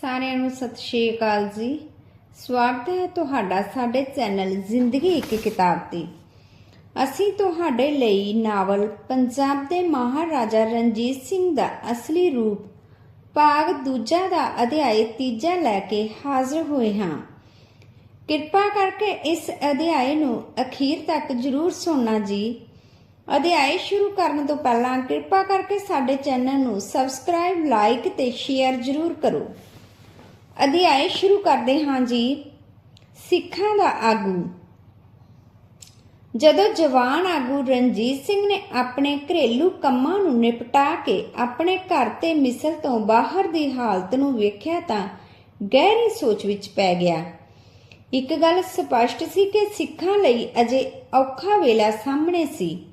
ਸਾਰਿਆਂ ਨੂੰ ਸਤਿ ਸ਼੍ਰੀ ਅਕਾਲ ਜੀ। ਸਵਾਗਤ ਹੈ ਤੁਹਾਡਾ ਸਾਡੇ ਚੈਨਲ ਜ਼ਿੰਦਗੀ ਇੱਕ ਕਿਤਾਬ ਤੇ। ਅਸੀਂ ਤੁਹਾਡੇ ਲਈ ਨਾਵਲ ਪੰਜਾਬ ਦੇ ਮਹਾਰਾਜਾ ਰਣਜੀਤ ਸਿੰਘ ਦਾ ਅਸਲੀ ਰੂਪ, ਭਾਗ ਦੂਜਾ ਦਾ ਅਧਿਆਇ ਤੀਜਾ ਲੈ ਕੇ ਹਾਜ਼ਰ ਹੋਏ ਹਾਂ। ਕਿਰਪਾ ਕਰਕੇ ਇਸ ਅਧਿਆਇ ਨੂੰ ਅਖੀਰ ਤੱਕ ਜ਼ਰੂਰ ਸੁਣਨਾ ਜੀ। ਅਧਿਆਇ ਸ਼ੁਰੂ ਕਰਨ ਤੋਂ ਪਹਿਲਾਂ ਕਿਰਪਾ ਕਰਕੇ ਸਾਡੇ ਚੈਨਲ ਨੂੰ ਸਬਸਕ੍ਰਾਈਬ, ਲਾਈਕ ਤੇ ਸ਼ੇਅਰ ਜ਼ਰੂਰ ਕਰੋ। ਅਧਿਆਇ ਸ਼ੁਰੂ ਕਰਦੇ ਹਾਂ ਜੀ। ਸਿੱਖਾਂ ਦਾ ਆਗੂ। ਜਦੋਂ ਜਵਾਨ ਆਗੂ ਰਣਜੀਤ ਸਿੰਘ ਨੇ ਆਪਣੇ ਘਰੇਲੂ ਕੰਮਾਂ ਨੂੰ ਨਿਪਟਾ ਕੇ ਆਪਣੇ ਘਰ ਤੇ ਮਿਸਲ ਤੋਂ ਬਾਹਰ ਦੀ ਹਾਲਤ ਨੂੰ ਵੇਖਿਆ ਤਾਂ ਗਹਿਰੀ ਸੋਚ ਵਿੱਚ ਪੈ ਗਿਆ। ਇੱਕ ਗੱਲ ਸਪਸ਼ਟ ਸੀ ਕਿ ਸਿੱਖਾਂ ਲਈ ਅਜੇ ਔਖਾ ਵੇਲਾ ਸਾਹਮਣੇ ਸੀ।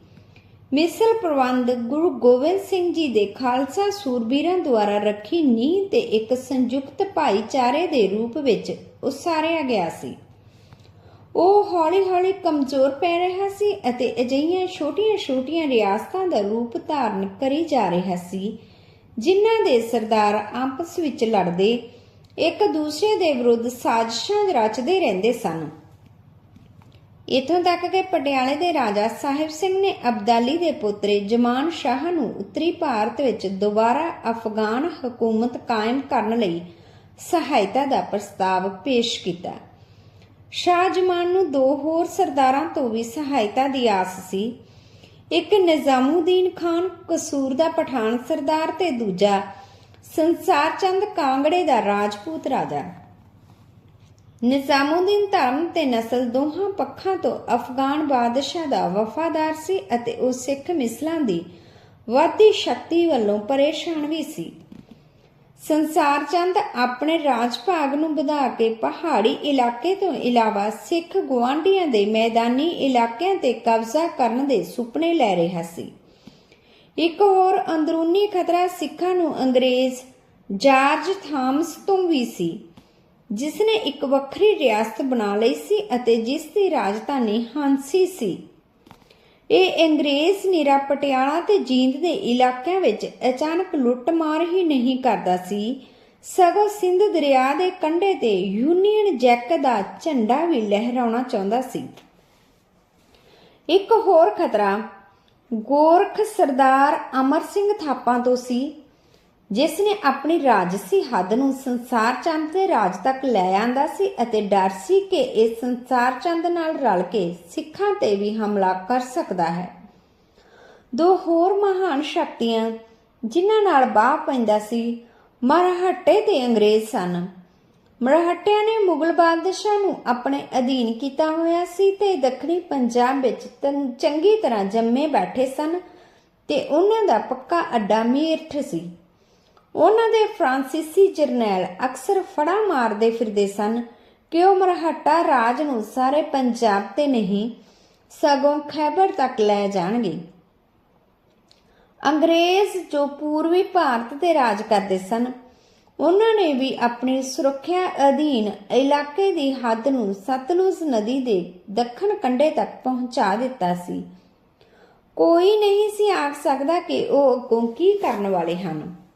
ਮਿਸਲ ਪ੍ਰਬੰਧ ਗੁਰੂ ਗੋਬਿੰਦ ਸਿੰਘ ਜੀ ਦੇ ਖਾਲਸਾ ਸੂਰਬੀਰਾਂ ਦੁਆਰਾ ਰੱਖੀ ਨੀਂਹ ਤੇ ਇੱਕ ਸੰਯੁਕਤ ਭਾਈਚਾਰੇ ਦੇ ਰੂਪ ਵਿੱਚ ਉਸਾਰਿਆ ਗਿਆ ਸੀ। ਉਹ ਹੌਲੀ-ਹੌਲੀ ਕਮਜ਼ੋਰ ਪੈ ਰਿਹਾ ਸੀ ਅਤੇ ਅਜਿਹੀਆਂ ਛੋਟੀਆਂ-ਛੋਟੀਆਂ ਰਿਆਸਤਾਂ ਦਾ ਰੂਪ ਧਾਰਨ ਕਰੀ ਜਾ ਰਿਹਾ ਸੀ, ਜਿਨ੍ਹਾਂ ਦੇ ਸਰਦਾਰ ਆਪਸ ਵਿੱਚ ਲੜਦੇ ਇੱਕ ਦੂਸਰੇ ਦੇ ਵਿਰੁੱਧ ਸਾਜ਼ਿਸ਼ਾਂ ਰਚਦੇ ਰਹਿੰਦੇ ਸਨ। ਇਥੋਂ ਤੱਕ ਕਿ ਪਟਿਆਲੇ ਦੇ ਰਾਜਾ ਸਾਹਿਬ ਸਿੰਘ ਨੇ ਅਬਦਾਲੀ ਦੇ ਪੁੱਤਰੇ ਜਮਾਨ ਸ਼ਾਹ ਨੂੰ ਉੱਤਰੀ ਭਾਰਤ ਵਿੱਚ ਦੁਬਾਰਾ ਅਫਗਾਨ ਹਕੂਮਤ ਕਾਇਮ ਕਰਨ ਲਈ ਸਹਾਇਤਾ ਦਾ ਪ੍ਰਸਤਾਵ ਪੇਸ਼ ਕੀਤਾ। ਸ਼ਾਹ ਜਮਾਨ ਨੂੰ ਦੋ ਹੋਰ ਸਰਦਾਰਾਂ ਤੋਂ ਵੀ ਸਹਾਇਤਾ ਦੀ ਆਸ ਸੀ। ਇੱਕ ਨਿਜ਼ਾਮੂਦੀਨ ਖਾਨ, ਕਸੂਰ ਦਾ ਪਠਾਨ ਸਰਦਾਰ ਤੇ ਦੂਜਾ ਸੰਸਾਰ ਚੰਦ ਕਾਂਗੜੇ ਦਾ ਰਾਜਪੂਤ ਰਾਜਾ। ਨਿਜ਼ਾਮੂਦੀਨ ਧਰਮ ਤੇ ਨਸਲ ਦੋਹਾਂ ਪੱਖਾਂ ਤੋਂ ਅਫਗਾਨ ਬਾਦਸ਼ਾਹ ਦਾ ਵਫਾਦਾਰ ਸੀ ਅਤੇ ਉਹ ਸਿੱਖ ਮਿਸਲਾਂ ਦੀ ਵਾਧੀ ਸ਼ਕਤੀ ਵੱਲੋਂ ਪਰੇਸ਼ਾਨ ਵੀ ਸੀ। ਸੰਸਾਰ ਚੰਦ ਆਪਣੇ ਰਾਜ ਭਾਗ ਨੂੰ ਵਧਾ ਕੇ ਪਹਾੜੀ ਇਲਾਕੇ ਤੋਂ ਇਲਾਵਾ ਸਿੱਖ ਗਵਾਂਢੀਆਂ ਦੇ ਮੈਦਾਨੀ ਇਲਾਕਿਆਂ ਤੇ ਕਬਜ਼ਾ ਕਰਨ ਦੇ ਸੁਪਨੇ ਲੈ ਰਿਹਾ ਸੀ। ਇੱਕ ਹੋਰ ਅੰਦਰੂਨੀ ਖਤਰਾ ਸਿੱਖਾਂ ਨੂੰ ਅੰਗਰੇਜ਼ ਜਾਰਜ ਥਾਮਸ ਤੋਂ ਵੀ ਸੀ। ਜਿਸ ਨੇ ਇੱਕ ਵੱਖਰੀ ਰਿਆਸਤ ਬਣਾ ਲਈ ਸੀ ਅਤੇ ਜਿਸ ਦੀ ਰਾਜਧਾਨੀ ਹਾਂਸੀ ਸੀ। ਇਹ ਅੰਗਰੇਜ਼ ਨੀਰਾ ਪਟਿਆਲਾ ਤੇ ਜੀਂਦ ਦੇ ਇਲਾਕਿਆਂ ਵਿੱਚ ਅਚਾਨਕ ਲੁੱਟਮਾਰ ਹੀ ਨਹੀਂ ਕਰਦਾ ਸੀ। ਸਗੋਂ ਸਿੰਧ ਦਰਿਆ ਦੇ ਕੰਢੇ ਤੇ ਯੂਨੀਅਨ ਜੈਕ ਦਾ ਝੰਡਾ ਵੀ ਲਹਿਰਾਉਣਾ ਚਾਹੁੰਦਾ ਸੀ। ਇੱਕ ਹੋਰ ਖਤਰਾ, ਗੋਰਖ ਸਰਦਾਰ ਅਮਰ ਸਿੰਘ ਥਾਪਾ ਤੋਂ ਸੀ। ਜਿਸ ਨੇ ਆਪਣੀ ਰਾਜਸੀ ਹੱਦ ਨੂੰ ਸੰਸਾਰ ਚੰਦ ਦੇ ਰਾਜ ਤੱਕ ਲੈ ਆਂਦਾ ਸੀ ਅਤੇ ਡਰ ਸੀ ਕਿ ਇਹ ਸੰਸਾਰ ਚੰਦ ਨਾਲ ਰਲ ਕੇ ਸਿੱਖਾਂ ਤੇ ਵੀ ਹਮਲਾ ਕਰ ਸਕਦਾ ਹੈ। ਦੋ ਹੋਰ ਮਹਾਨ ਸ਼ਕਤੀਆਂ ਜਿਨ੍ਹਾਂ ਨਾਲ ਬਾਹ ਪੈਂਦਾ ਸੀ ਮਰਹੱਟੇ ਤੇ ਅੰਗਰੇਜ਼ ਸਨ। ਮਰਹੱਟਿਆਂ ਨੇ ਮੁਗਲ ਬਾਦਸ਼ਾਹ ਨੂੰ ਆਪਣੇ ਅਧੀਨ ਕੀਤਾ ਹੋਇਆ ਸੀ ਤੇ ਦੱਖਣੀ ਪੰਜਾਬ ਵਿੱਚ ਚੰਗੀ ਤਰ੍ਹਾਂ ਜੰਮੇ ਬੈਠੇ ਸਨ ਤੇ ਉਹਨਾਂ ਦਾ ਪੱਕਾ ਅੱਡਾ ਮੀਰਠ ਸੀ। ਉਹਨਾਂ ਦੇ ਫ੍ਰਾਂਸੀਸੀ ਜਰਨੈਲ ਅਕਸਰ ਫੜਾ ਮਾਰਦੇ ਫਿਰਦੇ ਸਨ। ਕਿ ਉਹ ਮਰਹੱਟਾ ਰਾਜ ਨੂੰ ਸਾਰੇ ਪੰਜਾਬ ਤੇ ਨਹੀਂ, ਸਗੋਂ ਖੈਬਰ ਤੱਕ ਲੈ ਜਾਣਗੇ। ਅੰਗਰੇਜ਼ ਜੋ ਪੂਰਬੀ ਭਾਰਤ ਤੇ ਰਾਜ ਕਰਦੇ ਸਨ, ਉਹਨਾਂ ਨੇ ਵੀ ਆਪਣੀ ਸੁਰੱਖਿਆ ਅਧੀਨ ਇਲਾਕੇ ਦੀ ਹੱਦ ਨੂੰ ਸਤਲੁਜ ਨਦੀ ਦੇ ਦੱਖਣ ਕੰਢੇ ਤੱਕ ਪਹੁੰਚਾ ਦਿੱਤਾ ਸੀ। ਕੋਈ ਨਹੀਂ ਸੀ ਆਖ ਸਕਦਾ ਕਿ ਉਹ ਅੱਗੋਂ ਕੀ ਕਰਨ ਵਾਲੇ ਹਨ।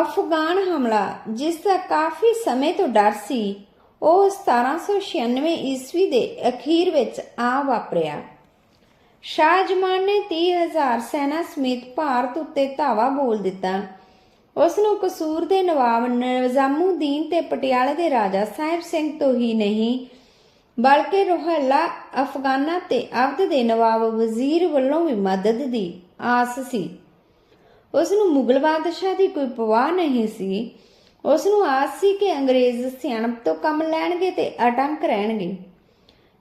ਅਫਗਾਨ ਹਮਲਾ, ਜਿਸ ਦਾ ਕਾਫੀ ਸਮੇਂ ਤੋਂ ਡਰ ਸੀ, ਉਹ 1796 ਈਸਵੀ ਦੇ ਅਖੀਰ ਵਿੱਚ ਆ ਵਾਪਰਿਆ। ਸ਼ਾਹ ਨੇ 30000 ਸੈਨਾ ਸਮੇਤ ਭਾਰਤ ਉੱਤੇ ਧਾਵਾ ਬੋਲ ਦਿੱਤਾ। ਉਸ ਨੂੰ ਕਸੂਰ ਦੇ ਨਵਾਬ ਨਿਜ਼ਾਮੂਦੀਨ ਤੇ ਪਟਿਆਲੇ ਦੇ ਰਾਜਾ ਸਾਹਿਬ ਸਿੰਘ ਤੋਂ ਹੀ ਨਹੀਂ, ਬਲਕਿ ਰੋਹਲਾ ਅਫਗਾਨਾ ਤੇ ਅਵਧ ਦੇ ਨਵਾਬ ਵਜ਼ੀਰ ਵੱਲੋਂ ਵੀ ਮਦਦ ਦੀ ਆਸ ਸੀ। ਉਸ ਨੂੰ ਮੁਗਲ ਬਾਦਸ਼ਾਹ ਦੀ ਕੋਈ ਪਰਵਾਹ ਨਹੀਂ ਸੀ। ਉਸ ਨੂੰ ਆਸ ਸੀ ਕਿ ਅੰਗਰੇਜ਼ ਸਿਆਣਪ ਤੋਂ ਕੰਮ ਲੈਣਗੇ ਤੇ ਅਟੰਕ ਰਹਿਣਗੇ।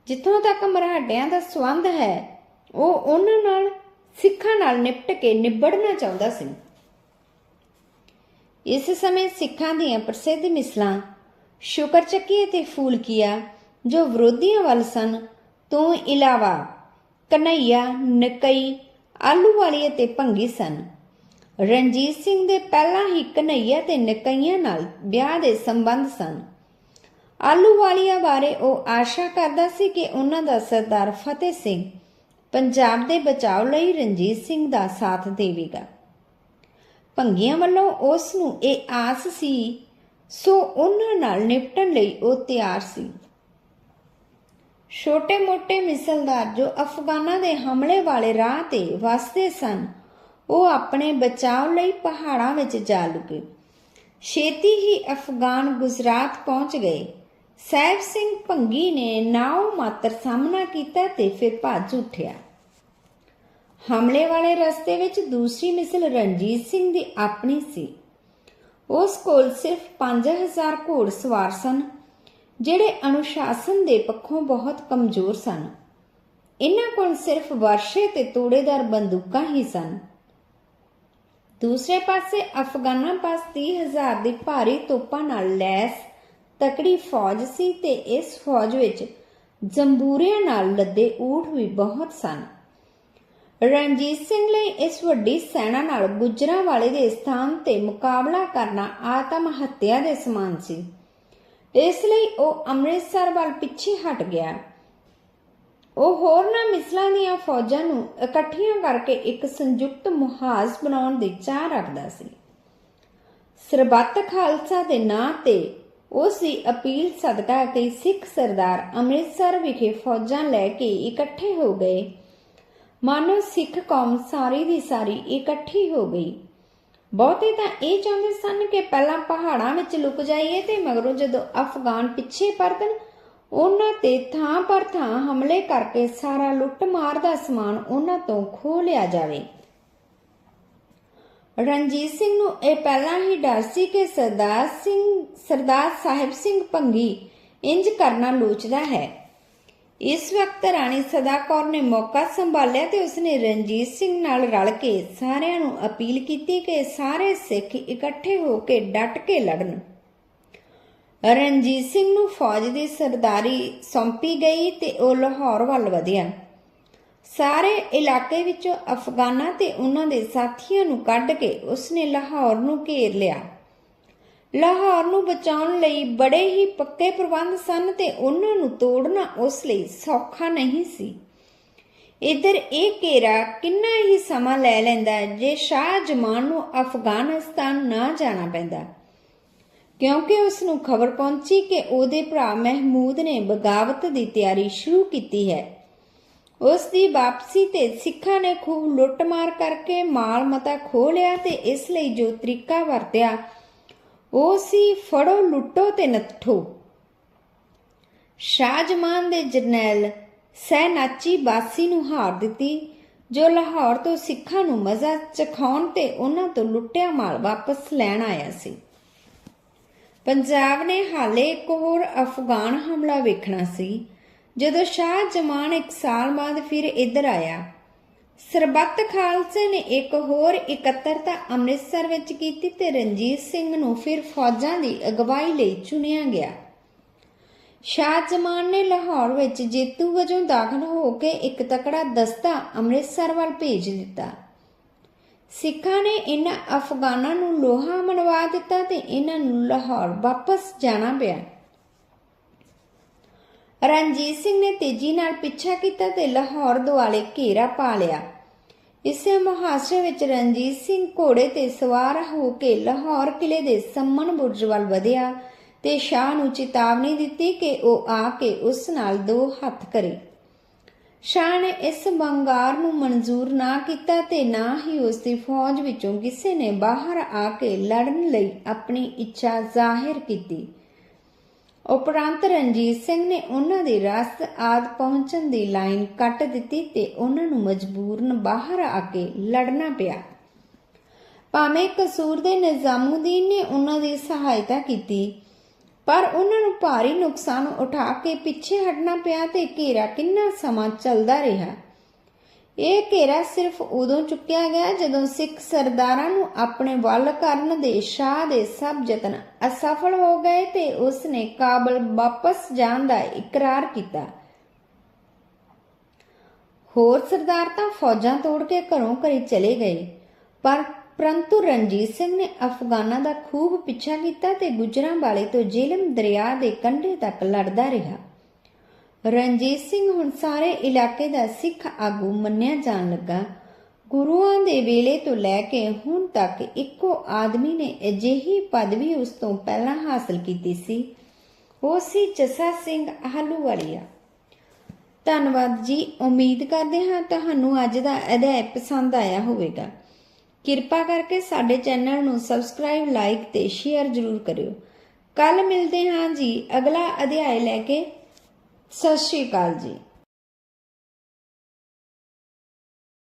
ਜਿੱਥੋਂ ਤੱਕ ਮਰਾਠਿਆਂ ਦਾ ਸੰਬੰਧ ਹੈ, ਉਹ ਉਹਨਾਂ ਨਾਲ, ਸਿੱਖਾਂ ਨਾਲ ਨਿਪਟ ਕੇ ਨਿਬੜਨਾ ਚਾਹੁੰਦਾ ਸੀ। ਇਸ ਸਮੇਂ ਸਿੱਖਾਂ ਦੀਆਂ ਪ੍ਰਸਿੱਧ ਮਿਸਲਾਂ ਸ਼ੁਕਰਚੱਕੀ ਅਤੇ ਫੂਲਕੀਆ, ਜੋ ਵਿਰੋਧੀਆਂ ਵੱਲ ਸਨ, ਤੋਂ ਇਲਾਵਾ ਕਨਈਆ, ਨਕਈ, ਆਲੂ ਵਾਲੀ ਅਤੇ ਭੰਗੀ ਸਨ। ਰਣਜੀਤ ਸਿੰਘ ਦੇ ਪਹਿਲਾਂ ਹੀ ਕਨਈਆ ਤੇ ਨਕਈਆਂ ਨਾਲ ਵਿਆਹ ਦੇ ਸੰਬੰਧ ਸਨ। ਆਲੂ ਵਾਲੀਆ ਬਾਰੇ ਉਹ ਆਸ਼ਾ ਕਰਦਾ ਸੀ ਕਿ ਉਹਨਾਂ ਦਾ ਸਰਦਾਰ ਫਤਿਹ ਸਿੰਘ ਪੰਜਾਬ ਦੇ ਬਚਾਓ ਲਈ ਰਣਜੀਤ ਸਿੰਘ ਦਾ ਸਾਥ ਦੇਵੇਗਾ। ਭੰਗੀਆਂ ਵੱਲੋਂ ਉਸ ਨੂੰ ਇਹ ਆਸ ਸੀ, ਸੋ ਉਹਨਾਂ ਨਾਲ ਨਿਪਟਣ ਲਈ ਉਹ ਤਿਆਰ ਸੀ। ਛੋਟੇ-ਮੋਟੇ ਮਿਸਲਦਾਰ ਜੋ ਅਫਗਾਨਾਂ ਦੇ ਹਮਲੇ ਵਾਲੇ ਰਾਹ ਤੇ ਵਸਦੇ ਸਨ ਉਹ ਆਪਣੇ ਬਚਾਅ ਲਈ ਪਹਾੜਾਂ ਵਿੱਚ ਜਾ ਲੁਕੇ। ਛੇਤੀ ਹੀ ਅਫਗਾਨ ਗੁਜਰਾਤ ਪਹੁੰਚ ਗਏ। ਸਹਿਬ ਸਿੰਘ ਭੰਗੀ ਨੇ ਨਾਉ ਮਾਤਰ ਸਾਹਮਣਾ ਕੀਤਾ ਤੇ ਫਿਰ ਭੱਜ ਉੱਠਿਆ। ਹਮਲੇ ਵਾਲੇ ਰਸਤੇ ਵਿੱਚ ਦੂਸਰੀ ਮਿਸਲ ਰਣਜੀਤ ਸਿੰਘ ਦੀ ਆਪਣੀ ਸੀ। ਉਸ ਕੋਲ ਸਿਰਫ 5000 ਘੋੜ ਸਵਾਰ ਸਨ, ਜਿਹੜੇ ਅਨੁਸ਼ਾਸਨ ਦੇ ਪੱਖੋਂ ਬਹੁਤ ਕਮਜ਼ੋਰ ਸਨ। ਇਹਨਾਂ ਕੋਲ ਸਿਰਫ ਵਰਸ਼ੇ ਤੇ ਤੋੜੇਦਾਰ ਬੰਦੂਕਾਂ ਹੀ ਸਨ। ਦੂਸਰੇ ਪਾਸੇ ਅਫਗਾਨਾਂ ਪਾਸ 30000 ਦੀ ਭਾਰੀ ਤੋਪਾਂ ਨਾਲ ਲੈਸ ਤਕੜੀ ਫੌਜ ਸੀ ਤੇ ਇਸ ਫੌਜ ਵਿੱਚ ਜੰਬੂਰਿਆਂ ਨਾਲ ਲੱਦੇ ਊਠ ਵੀ ਬਹੁਤ ਸਨ। ਰਣਜੀਤ ਸਿੰਘ ਲਈ ਇਸ ਵੱਡੀ ਸੈਨਾ ਨਾਲ ਗੁਜਰਾਂ ਵਾਲੇ ਦੇ ਸਥਾਨ ਤੇ ਮੁਕਾਬਲਾ ਕਰਨਾ ਆਤਮ ਹੱਤਿਆ ਦੇ ਸਮਾਨ ਸੀ। ਇਸ ਲਈ ਉਹ ਅੰਮ੍ਰਿਤਸਰ ਵੱਲ ਪਿੱਛੇ ਹਟ ਗਿਆ। ਉਹ ਹੋਰਨਾਂ ਮਿਸਲਾਂ ਦੀਆਂ ਫੌਜਾਂ ਨੂੰ ਇਕੱਠੀਆਂ ਕਰਕੇ ਇੱਕ ਸੰਯੁਕਤ ਮੁਹਾਜ਼ ਬਣਾਉਣ ਦੀ ਚਾਹ ਰੱਖਦਾ ਸੀ। ਸਰਬੱਤ ਖਾਲਸਾ ਦੇ ਨਾਂ ਤੇ ਉਸ ਦੀ ਅਪੀਲ ਸਦਕਾ ਕਈ ਸਿੱਖ ਸਰਦਾਰ ਅੰਮ੍ਰਿਤਸਰ ਵਿਖੇ ਫੌਜਾਂ ਲੈ ਕੇ ਇਕੱਠੇ ਹੋ ਗਏ। ਮਾਨੋ ਸਿੱਖ ਕੌਮ ਸਾਰੀ ਦੀ ਸਾਰੀ ਇਕੱਠੀ ਹੋ ਗਈ। ਬਹੁਤੇ ਤਾਂ ਇਹ ਚਾਹੁੰਦੇ ਸਨ ਕਿ ਪਹਿਲਾਂ ਪਹਾੜਾਂ ਵਿੱਚ ਲੁਕ ਜਾਈਏ ਤੇ ਮਗਰੋਂ ਜਦੋਂ ਅਫਗਾਨ ਪਿੱਛੇ ਪਰਤਣ ਉਹਨਾਂ ਤੇ ਥਾਂ ਪਰ ਥਾਂ ਹਮਲੇ ਕਰਕੇ ਸਾਰਾ ਲੁੱਟ ਮਾਰ ਦਾ ਸਮਾਨ ਉਹਨਾਂ ਤੋਂ ਖੋਹ ਲਿਆ ਜਾਵੇ। ਰਣਜੀਤ ਸਿੰਘ ਨੂੰ ਇਹ ਪਹਿਲਾਂ ਹੀ ਡਰ ਸੀ ਕਿ ਸਰਦਾਰ ਸਿੰਘ, ਸਰਦਾਰ ਸਾਹਿਬ ਸਿੰਘ ਭੰਗੀ ਇੰਜ ਕਰਨਾ ਲੋਚਦਾ ਹੈ। ਇਸ ਵਕਤ ਰਾਣੀ ਸਦਾ ਕੌਰ ਨੇ ਮੌਕਾ ਸੰਭਾਲਿਆ ਤੇ ਉਸਨੇ ਰਣਜੀਤ ਸਿੰਘ ਨਾਲ ਰਲ ਕੇ ਸਾਰਿਆਂ ਨੂੰ ਅਪੀਲ ਕੀਤੀ ਕਿ ਸਾਰੇ ਸਿੱਖ ਇਕੱਠੇ ਹੋ ਕੇ ਡਟ ਕੇ ਲੜਨ। ਰਣਜੀਤ ਸਿੰਘ ਨੂੰ ਫੌਜ ਦੀ ਸਰਦਾਰੀ ਸੌਂਪੀ ਗਈ ਤੇ ਉਹ ਲਾਹੌਰ ਵੱਲ ਵਧਿਆ। ਸਾਰੇ ਇਲਾਕੇ ਵਿੱਚੋਂ ਅਫਗਾਨਾਂ ਤੇ ਉਹਨਾਂ ਦੇ ਸਾਥੀਆਂ ਨੂੰ ਕੱਢ ਕੇ ਉਸਨੇ ਲਾਹੌਰ ਨੂੰ ਘੇਰ ਲਿਆ। ਲਾਹੌਰ ਨੂੰ ਬਚਾਉਣ ਲਈ ਬੜੇ ਹੀ ਪੱਕੇ ਪ੍ਰਬੰਧ ਸਨ ਤੇ ਉਹਨਾਂ ਨੂੰ ਤੋੜਨਾ ਉਸ ਲਈ ਸੌਖਾ ਨਹੀਂ ਸੀ। ਇਧਰ ਇਹ ਘੇਰਾ ਕਿੰਨਾ ਹੀ ਸਮਾਂ ਲੈ ਲੈਂਦਾ ਜੇ ਸ਼ਾਹ ਜਮਾਨ ਨੂੰ ਅਫਗਾਨਿਸਤਾਨ ਨਾ ਜਾਣਾ ਪੈਂਦਾ। ਕਿਉਂਕਿ ਉਸ ਨੂੰ ਖਬਰ ਪਹੁੰਚੀ ਕਿ ਉਹਦੇ ਭਰਾ ਮਹਿਮੂਦ ਨੇ ਬਗਾਵਤ ਦੀ ਤਿਆਰੀ ਸ਼ੁਰੂ ਕੀਤੀ ਹੈ। ਉਸ ਦੀ ਵਾਪਸੀ ਤੇ ਸਿੱਖਾਂ ਨੇ ਖੂਬ ਲੁੱਟਮਾਰ ਕਰਕੇ ਮਾਲ ਮਤਾ ਖੋ ਲਿਆ ਤੇ ਇਸ ਲਈ ਜੋ ਤਰੀਕਾ ਵਰਤਿਆ, ਉਹ ਸੀ ਫੜੋ, ਲੁੱਟੋ ਤੇ ਨੱਠੋ। ਸ਼ਾਹਜਮਾਨ ਦੇ ਜਰਨੈਲ ਸੈਨਾਚੀ ਬਾਸੀ ਨੂੰ ਹਾਰ ਦਿੱਤੀ, ਜੋ ਲਾਹੌਰ ਤੋਂ ਸਿੱਖਾਂ ਨੂੰ ਮਜ਼ਾ ਚਖਾਉਣ ਤੇ ਉਹਨਾਂ ਤੋਂ ਲੁੱਟਿਆ ਮਾਲ ਵਾਪਸ ਲੈਣ ਆਇਆ ਸੀ। ਪੰਜਾਬ ਨੇ ਹਾਲੇ ਇੱਕ ਹੋਰ ਅਫਗਾਨ ਹਮਲਾ ਵੇਖਣਾ ਸੀ, ਜਦੋਂ ਸ਼ਾਹ ਜਮਾਨ ਇੱਕ ਸਾਲ ਬਾਅਦ ਫਿਰ ਇੱਧਰ ਆਇਆ। ਸਰਬੱਤ ਖਾਲਸੇ ਨੇ ਇੱਕ ਹੋਰ ਇਕੱਤਰਤਾ ਅੰਮ੍ਰਿਤਸਰ ਵਿੱਚ ਕੀਤੀ ਤੇ ਰਣਜੀਤ ਸਿੰਘ ਨੂੰ ਫਿਰ ਫੌਜਾਂ ਦੀ ਅਗਵਾਈ ਲਈ ਚੁਣਿਆ ਗਿਆ। ਸ਼ਾਹ ਜਮਾਨ ਨੇ ਲਾਹੌਰ ਵਿੱਚ ਜੇਤੂ ਵਜੋਂ ਦਾਖਲ ਹੋ ਕੇ ਇੱਕ ਤਕੜਾ ਦਸਤਾ ਅੰਮ੍ਰਿਤਸਰ ਵੱਲ ਭੇਜ ਦਿੱਤਾ। ਸਿੱਖਾਂ ਨੇ ਇਹਨਾਂ ਅਫਗਾਨਾਂ ਨੂੰ ਲੋਹਾ ਮਨਵਾ ਦਿੱਤਾ ਤੇ ਇਹਨਾਂ ਨੂੰ ਲਾਹੌਰ ਵਾਪਸ ਜਾਣਾ ਪਿਆ। ਰਣਜੀਤ ਸਿੰਘ ਨੇ ਤੇਜ਼ੀ ਨਾਲ ਪਿੱਛਾ ਕੀਤਾ ਤੇ ਲਾਹੌਰ ਦੁਆਲੇ ਘੇਰਾ ਪਾ ਲਿਆ। ਇਸੇ ਮੁਹਾਸੇ ਵਿੱਚ ਰਣਜੀਤ ਸਿੰਘ ਘੋੜੇ ਤੇ ਸਵਾਰ ਹੋ ਕੇ ਲਾਹੌਰ ਕਿਲੇ ਦੇ ਸੰਮਨ ਬੁਰਜ ਵੱਲ ਵਧਿਆ ਤੇ ਸ਼ਾਹ ਨੂੰ ਚੇਤਾਵਨੀ ਦਿੱਤੀ ਕਿ ਉਹ ਆ ਕੇ ਉਸ ਨਾਲ ਦੋ ਹੱਥ ਕਰੇ। ਸ਼ਾਹ ਨੇ ਇਸ ਬੰਗਾਰ ਨੂੰ ਮਨਜ਼ੂਰ ਨਾ ਕੀਤਾ ਤੇ ਨਾ ਹੀ ਉਸ ਦੀ ਫੌਜ ਵਿੱਚੋਂ ਕਿਸੇ ਨੇ ਬਾਹਰ ਆ ਕੇ ਲੜਨ ਲਈ ਆਪਣੀ ਇੱਛਾ ਜ਼ਾਹਿਰ ਕੀਤੀ। ਉਪਰੰਤ ਰਣਜੀਤ ਸਿੰਘ ਨੇ ਉਹਨਾਂ ਦੀ ਰਸਤ ਆਦ ਪਹੁੰਚਣ ਦੀ ਲਾਈਨ ਕੱਟ ਦਿੱਤੀ ਤੇ ਉਹਨਾਂ ਨੂੰ ਮਜਬੂਰਨ ਬਾਹਰ ਆ ਕੇ ਲੜਨਾ ਪਿਆ। ਭਾਵੇਂ ਕਸੂਰ ਦੇ ਨਿਜ਼ਾਮੁਦੀਨ ਨੇ ਉਹਨਾਂ ਦੀ ਸਹਾਇਤਾ ਕੀਤੀ ਪਰ ਉਹਨਾਂ ਨੂੰ ਭਾਰੀ ਨੁਕਸਾਨ ਉਠਾ ਕੇ ਪਿੱਛੇ ਹਟਣਾ ਪਿਆ ਤੇ ਘੇਰਾ ਕਿੰਨਾ ਸਮਾਂ ਚੱਲਦਾ ਰਿਹਾ। ਇਹ ਘੇਰਾ ਸਿਰਫ ਉਦੋਂ ਚੁੱਕਿਆ ਗਿਆ ਜਦੋਂ ਸਿੱਖ ਸਰਦਾਰਾਂ ਨੂੰ ਆਪਣੇ ਵੱਲ ਕਰਨ ਦੇ ਸ਼ਾਹ ਦੇ ਸਭ ਯਤਨ ਅਸਫਲ ਹੋ ਗਏ ਤੇ ਉਸ ਨੇ ਕਾਬਲ ਵਾਪਸ ਜਾਣ ਦਾ ਇਕਰਾਰ ਕੀਤਾ। ਹੋਰ ਸਰਦਾਰ ਤਾਂ ਫੌਜਾਂ ਤੋੜ ਕੇ ਘਰੋਂ ਘਰੀ ਚਲੇ ਗਏ, ਪਰ ਪਰੰਤੂ ਰਣਜੀਤ ਸਿੰਘ ਨੇ ਅਫਗਾਨਾਂ ਦਾ ਖੂਬ ਪਿੱਛਾ ਕੀਤਾ ਤੇ ਗੁਜਰਾਂ ਵਾਲੇ ਤੋਂ ਜੇਲਮ ਦਰਿਆ ਦੇ ਕੰਢੇ ਤੱਕ ਲੜਦਾ ਰਿਹਾ। ਰਣਜੀਤ ਸਿੰਘ ਹੁਣ ਸਾਰੇ ਇਲਾਕੇ ਦਾ ਸਿੱਖ ਆਗੂ ਮੰਨਿਆ ਜਾਣ ਲੱਗਾ। ਗੁਰੂਆਂ ਦੇ ਵੇਲੇ ਤੋਂ ਲੈ ਕੇ ਹੁਣ ਤੱਕ ਇੱਕੋ ਆਦਮੀ ਨੇ ਅਜਿਹੀ ਪਦਵੀ ਉਸ ਤੋਂ ਪਹਿਲਾਂ ਹਾਸਲ ਕੀਤੀ ਸੀ। ਉਹ ਸੀ ਜਸਾ ਸਿੰਘ ਆਹਲੂਵਾਲੀਆ। ਧੰਨਵਾਦ ਜੀ, ਉਮੀਦ ਕਰਦੇ ਹਾਂ ਤੁਹਾਨੂੰ ਅੱਜ ਦਾ ਅਧਿਆਇ ਪਸੰਦ ਆਇਆ ਹੋਵੇਗਾ। ਕਿਰਪਾ ਕਰਕੇ ਸਾਡੇ ਚੈਨਲ ਨੂੰ ਸਬਸਕ੍ਰਾਈਬ, ਲਾਈਕ ਤੇ ਸ਼ੇਅਰ ਜ਼ਰੂਰ ਕਰਿਓ। ਕੱਲ ਮਿਲਦੇ ਹਾਂ ਜੀ ਅਗਲਾ ਅਧਿਆਇ ਲੈ ਕੇ। ਸਤਿ ਸ਼੍ਰੀ ਅਕਾਲ ਜੀ।